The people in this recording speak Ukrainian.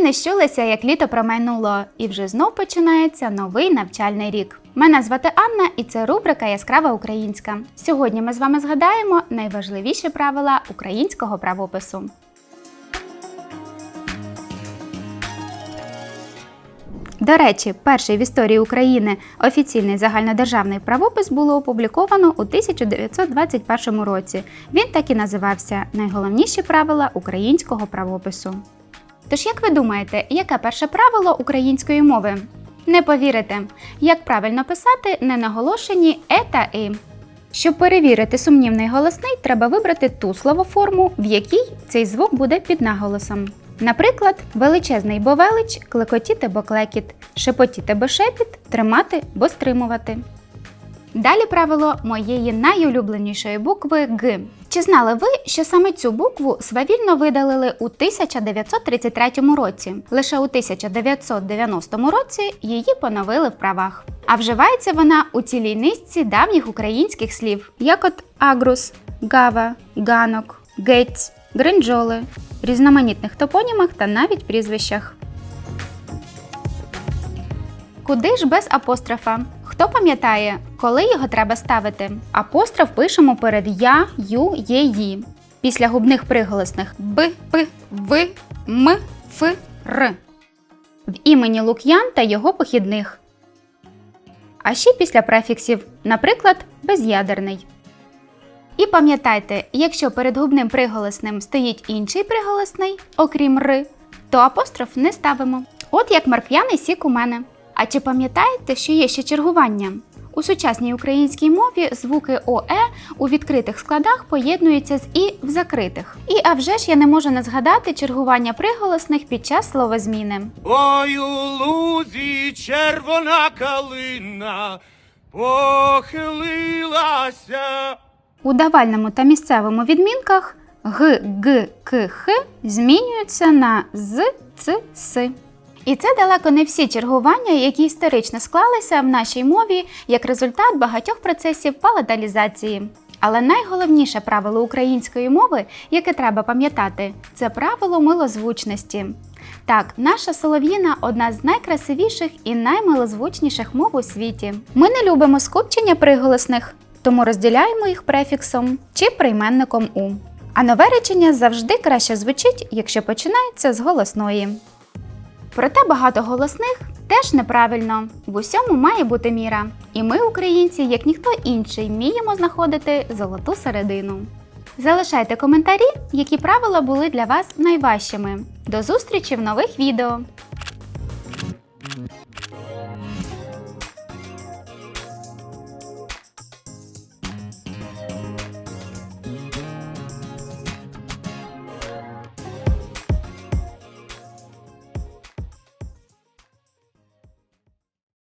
не щулися, як літо промайнуло, і вже знов починається новий навчальний рік. Мене звати Анна, і це рубрика Яскрава Українська. Сьогодні ми з вами згадаємо найважливіші правила українського правопису. До речі, перший в історії України офіційний загальнодержавний правопис було опубліковано у 1921 році. Він так і називався Найголовніші правила українського правопису. Тож, як ви думаєте, яке перше правило української мови? Не повірите, як правильно писати ненаголошені е та и. Щоб перевірити сумнівний голосний, треба вибрати ту словоформу, в якій цей звук буде під наголосом. Наприклад, величезний бо велич, клекотіти бо клекіт, шепотіти бо шепіт, тримати бо стримувати. Далі правило моєї найулюбленішої букви Г. Чи знали ви, що саме цю букву свавільно видалили у 1933 році? Лише у 1990 році її поновили в правах. А вживається вона у цілій низці давніх українських слів, як от агрус, гава, ганок, гець, гринджоли, різноманітних топонімах та навіть прізвищах. Куди ж без апострофа? Хто пам'ятає, коли його треба ставити? Апостроф пишемо перед я, ю, є, ї. Після губних приголосних б, п, в, м, ф, р. В імені Лук'ян та його похідних. А ще після префіксів, наприклад, без'ядерний. І пам'ятайте, якщо перед губним приголосним стоїть інший приголосний, окрім ри, то апостроф не ставимо. От як марк'яний сік у мене. А чи пам'ятаєте, що є ще чергування? У сучасній українській мові звуки ОЕ у відкритих складах поєднуються з І в закритих. І а вже ж я не можу не згадати чергування приголосних під час словозміни. Ой, у лузі червона калина похилилася. У давальному та місцевому відмінках г, г, к, х змінюються на з, ц, с. І це далеко не всі чергування, які історично склалися в нашій мові як результат багатьох процесів паладалізації. Але найголовніше правило української мови, яке треба пам'ятати, це правило милозвучності. Так, наша солов'їна одна з найкрасивіших і наймилозвучніших мов у світі. Ми не любимо скупчення приголосних, тому розділяємо їх префіксом чи прийменником у. А нове речення завжди краще звучить, якщо починається з голосної. Проте багато голосних теж неправильно. В усьому має бути міра. І ми, українці, як ніхто інший, вміємо знаходити золоту середину. Залишайте коментарі, які правила були для вас найважчими. До зустрічі в нових відео!